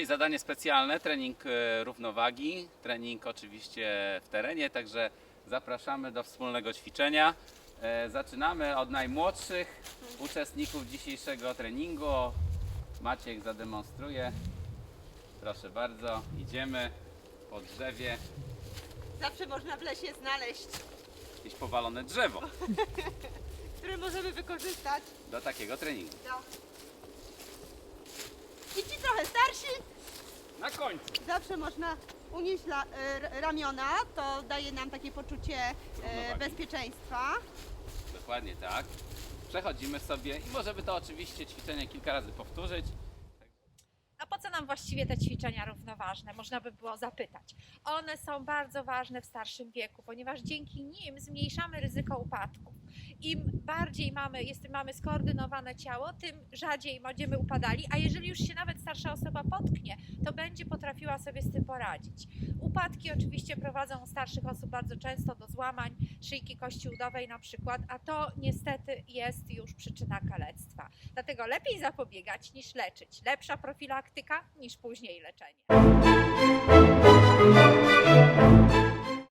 zadanie specjalne, trening e, równowagi, trening oczywiście w terenie, także zapraszamy do wspólnego ćwiczenia. E, Zaczynamy od najmłodszych uczestników dzisiejszego treningu. Maciek zademonstruje. Proszę bardzo, idziemy po drzewie. Zawsze można w lesie znaleźć, Jakieś powalone drzewo które możemy wykorzystać. do takiego treningu. No. I ci trochę starsi, Na końcu. zawsze można unieść la, e, ramiona, to daje nam takie poczucie e, Równowagi. bezpieczeństwa. Dokładnie tak. Przechodzimy sobie i możemy to oczywiście ćwiczenie kilka razy powtórzyć. A po co nam właściwie te ćwiczenia równoważne? Można by było zapytać. One są bardzo ważne w starszym wieku, ponieważ dzięki nim zmniejszamy ryzyko upadków. Im bardziej mamy, jest, mamy skoordynowane ciało, tym rzadziej będziemy upadali, a jeżeli już się nawet starsza osoba potknie, będzie potrafiła sobie z tym poradzić. Upadki oczywiście prowadzą u starszych osób bardzo często do złamań szyjki kości udowej na przykład, a to niestety jest już przyczyna kalectwa. Dlatego lepiej zapobiegać niż leczyć. Lepsza profilaktyka niż później leczenie.